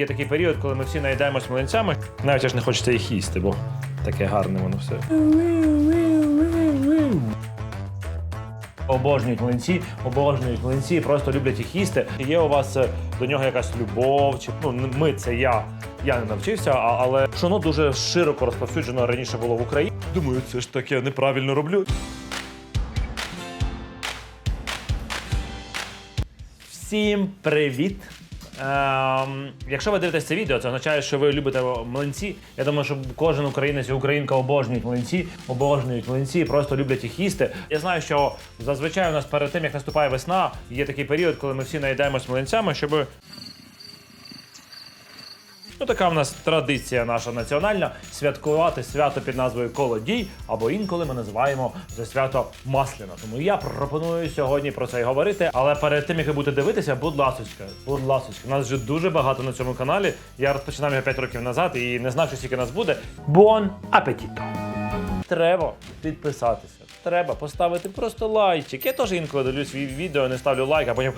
є такий період, коли ми всі наїдаємось млинцями. Навіть аж не хочеться їх їсти, бо таке гарне воно все. Обожнюють млинці, обожнюють млинці, просто люблять їх їсти. Є у вас е, до нього якась любов, чи ну ми це я. Я не навчився, а, але пшоно дуже широко розповсюджено раніше було в Україні. Думаю, це ж таке неправильно роблю. Всім привіт! Ем, якщо ви дивитесь це відео, це означає, що ви любите млинці. Я думаю, що кожен українець і українка обожнюють млинці, обожнюють млинці, просто люблять їх їсти. Я знаю, що зазвичай у нас перед тим, як наступає весна, є такий період, коли ми всі наїдаємось млинцями, щоб Ну, така в нас традиція наша національна святкувати свято під назвою Колодій, або інколи ми називаємо це свято Масляно. Тому я пропоную сьогодні про це й говорити. Але перед тим як ви будете дивитися, будь ласочка, будь ласочка, нас вже дуже багато на цьому каналі. Я розпочинав його 5 років назад і не знав, що скільки нас буде. Бон апетіто! Треба підписатися. Треба поставити просто лайчик. Я теж інколи дивлюсь ві- відео, не ставлю лайк, а потім.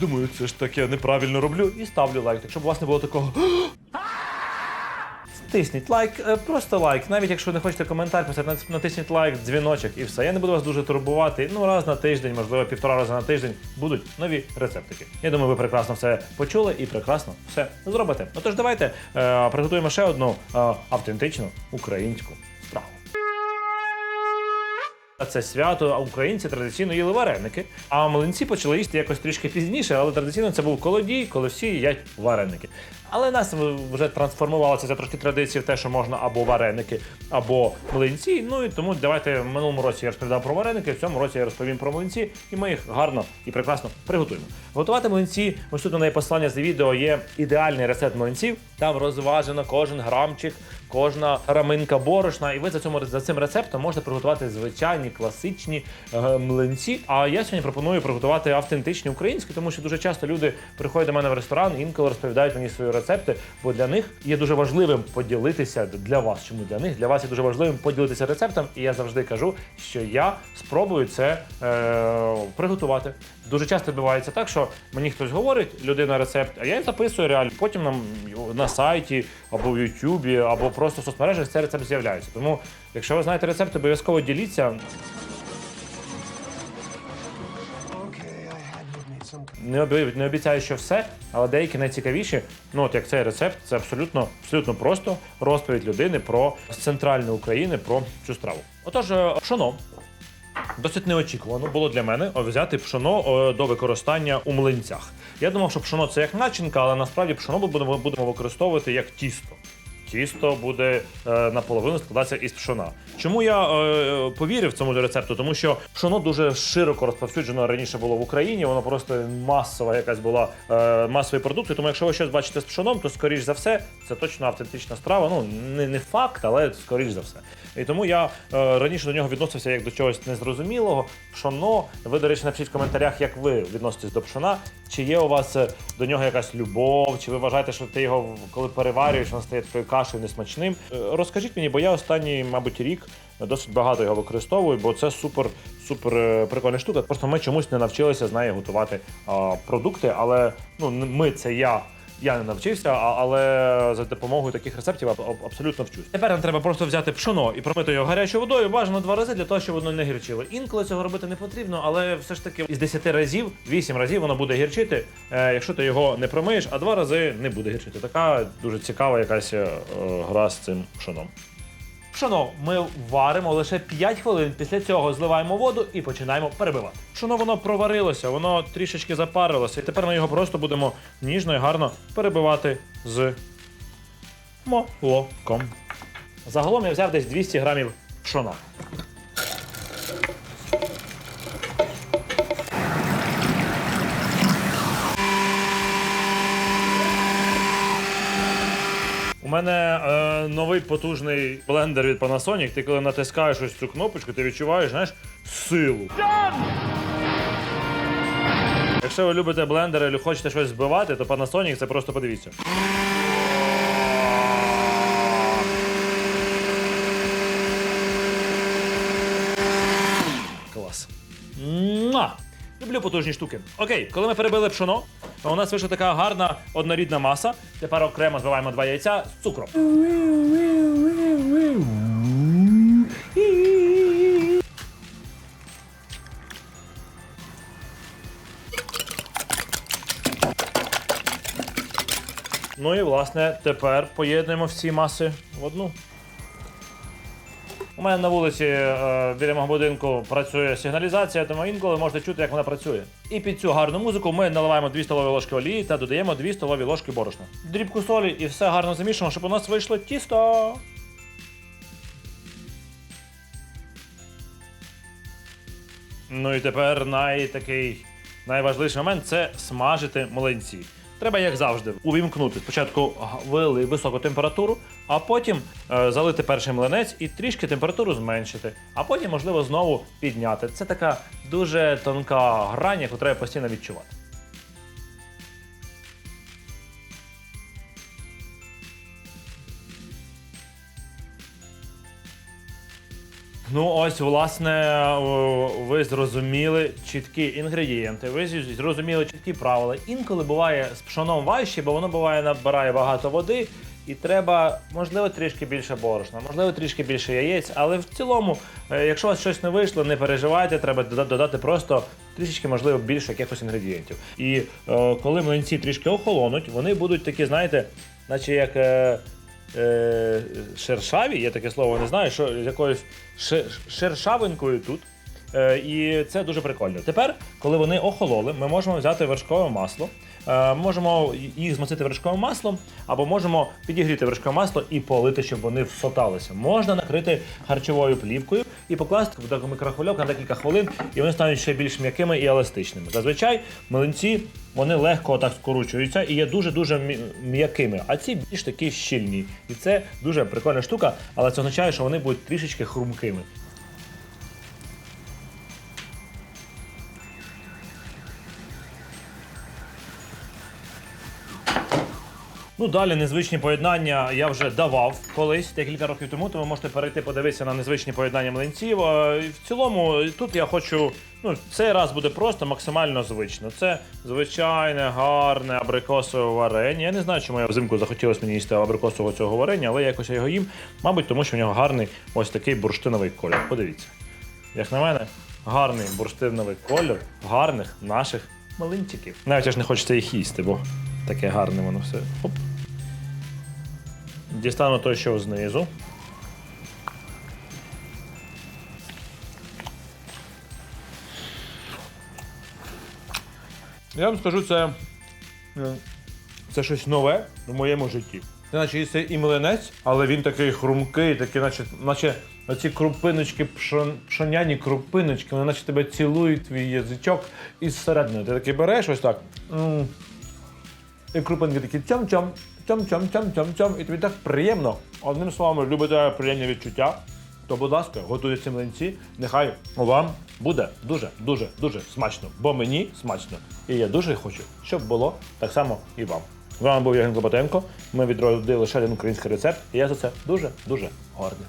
Думаю, це ж таке неправильно роблю і ставлю лайк. Так щоб у вас не було такого. Тисніть лайк, е, просто лайк. Навіть якщо не хочете коментар писати, натисніть лайк, дзвіночок і все. Я не буду вас дуже турбувати. Ну, раз на тиждень, можливо, півтора рази на тиждень будуть нові рецептики. Я думаю, ви прекрасно все почули і прекрасно все зробите. Ну тож давайте е, приготуємо ще одну е, автентичну українську Це свято, а українці традиційно їли вареники. А млинці почали їсти якось трішки пізніше, але традиційно це був колодій, коли всі їдять вареники. Але нас вже трансформувалася ця трошки традиція в те, що можна або вареники, або млинці. Ну і тому давайте в минулому році я розповідав про вареники, в цьому році я розповім про млинці, і ми їх гарно і прекрасно приготуємо. Готувати млинці, ось тут у неї послання за відео є ідеальний рецепт млинців. Там розважено кожен грамчик, кожна раминка борошна, і ви за цим рецептом можете приготувати звичайні класичні е, млинці. А я сьогодні пропоную приготувати автентичні українські, тому що дуже часто люди приходять до мене в ресторан інколи розповідають мені свої рецепти, бо для них є дуже важливим поділитися для вас. Чому для них? Для вас є дуже важливим поділитися рецептом, і я завжди кажу, що я спробую це е, приготувати. Дуже часто відбувається так, що мені хтось говорить, людина рецепт, а я записую реально. Потім нам на сайті або в Ютубі, або просто в соцмережах цей рецепт з'являється. Тому, якщо ви знаєте рецепт, обов'язково діліться. Не, обі- не обіцяю, що все, але деякі найцікавіші, ну от як цей рецепт, це абсолютно, абсолютно просто розповідь людини про з центральної України про цю страву. Отож, е, пшоно. Досить неочікувано було для мене взяти пшоно е, до використання у млинцях. Я думав, що пшоно це як начинка, але насправді пшоно ми будемо, будемо використовувати як тісто. Тісто буде е, наполовину складатися із пшона. Чому я е, повірив цьому рецепту? Тому що пшоно дуже широко розповсюджено раніше було в Україні. Воно просто масова якась була е, масовий продукт. Тому якщо ви щось бачите з пшоном, то скоріш за все це точно автентична страва. Ну не, не факт, але скоріш за все. І тому я е, раніше до нього відносився як до чогось незрозумілого. Пшоно. Ви, до речі, напишіть в коментарях, як ви відноситесь до пшона. Чи є у вас е, до нього якась любов, чи ви вважаєте, що ти його коли переварюєш, він стає такою кашею несмачним? Е, Розкажіть мені, бо я останній, мабуть, рік досить багато його використовую, бо це супер, супер е, прикольна штука. Просто ми чомусь не навчилися з нею готувати продукти, але ну ми це я. Я не навчився, а- але за допомогою таких рецептів аб- аб- абсолютно вчусь. Тепер нам треба просто взяти пшоно і промити його гарячою водою, бажано два рази для того, щоб воно не гірчило. Інколи цього робити не потрібно, але все ж таки із 10 разів, 8 разів воно буде гірчити, е, якщо ти його не промиєш, а два рази не буде гірчити. Така дуже цікава якась е, гра з цим пшоном. Пшоно ми варимо лише 5 хвилин. Після цього зливаємо воду і починаємо перебивати. Пшоно воно проварилося, воно трішечки запарилося. І тепер ми його просто будемо ніжно і гарно перебивати з молоком. Загалом я взяв десь 200 грамів пшона. Мене е, новий потужний блендер від Panasonic. Ти коли натискаєш ось цю кнопочку, ти відчуваєш, знаєш, силу. Якщо ви любите блендери і хочете щось збивати, то Panasonic це просто подивіться. Люблю потужні штуки. Окей, коли ми перебили пшоно, то у нас вийшла така гарна однорідна маса. Тепер окремо збиваємо два яйця з цукром. Ну і власне тепер поєднуємо всі маси в одну. У мене на вулиці е, біля мого будинку працює сигналізація, тому інколи можете чути, як вона працює. І під цю гарну музику ми наливаємо 2 столові ложки олії та додаємо 2 столові ложки борошна. Дрібку солі і все гарно замішуємо, щоб у нас вийшло тісто. Ну і тепер найтакий найважливіший момент це смажити млинці. Треба, як завжди, увімкнути спочатку вели високу температуру, а потім е, залити перший млинець і трішки температуру зменшити, а потім, можливо, знову підняти. Це така дуже тонка грань, яку треба постійно відчувати. Ну, ось, власне, ви зрозуміли чіткі інгредієнти, ви зрозуміли чіткі правила. Інколи буває з пшоном важче, бо воно буває набирає багато води, і треба, можливо, трішки більше борошна, можливо, трішки більше яєць. Але в цілому, е, якщо у вас щось не вийшло, не переживайте, треба додати просто трішечки, можливо, більше якихось інгредієнтів. І е, коли млинці трішки охолонуть, вони будуть такі, знаєте, наче як. Е, е, шершаві, я таке слово, не знаю, що якоюсь ше- шершавинкою тут. Е, і це дуже прикольно. Тепер, коли вони охололи, ми можемо взяти вершкове масло. Е, можемо їх змастити вершковим маслом, або можемо підігріти вершкове масло і полити, щоб вони всоталися. Можна накрити харчовою плівкою і покласти в мікрохвильовку на декілька хвилин, і вони стануть ще більш м'якими і еластичними. Зазвичай млинці вони легко так скоручуються і є дуже-дуже м'якими, а ці більш такі щільні. І це дуже прикольна штука, але це означає, що вони будуть трішечки хрумкими. Ну, далі незвичні поєднання я вже давав колись декілька років тому, тому можете перейти подивитися на незвичні поєднання млинців. В цілому тут я хочу. Ну, цей раз буде просто максимально звично. Це звичайне, гарне абрикосове варення. Я не знаю, чому я взимку захотілося мені їсти абрикосового цього варення, але якось я його їм. Мабуть, тому що в нього гарний ось такий бурштиновий колір. Подивіться. Як на мене, гарний бурштиновий колір гарних наших млинчиків. Навіть аж не хочеться їх їсти, бо таке гарне воно все. Оп. Дістану той, що знизу. Я вам скажу, це, е, це щось нове в моєму житті. Це наче це і млинець, але він такий хрумкий, такий, наче, наче оці крупиночки, пшон, пшоняні крупиночки, вони наче тебе цілують твій язичок із середини. Ти такий береш ось так. І крупинки такі цьом-цьом-цьом, і тобі так приємно. Одним словом, любите приємні відчуття, то, будь ласка, готуйте ці млинці. Нехай вам буде дуже, дуже, смачно. Бо мені смачно. І я дуже хочу, щоб було так само і вам. З вами був Євген Клопотенко. Ми відродили ще один український рецепт, і я за це дуже, дуже гордий.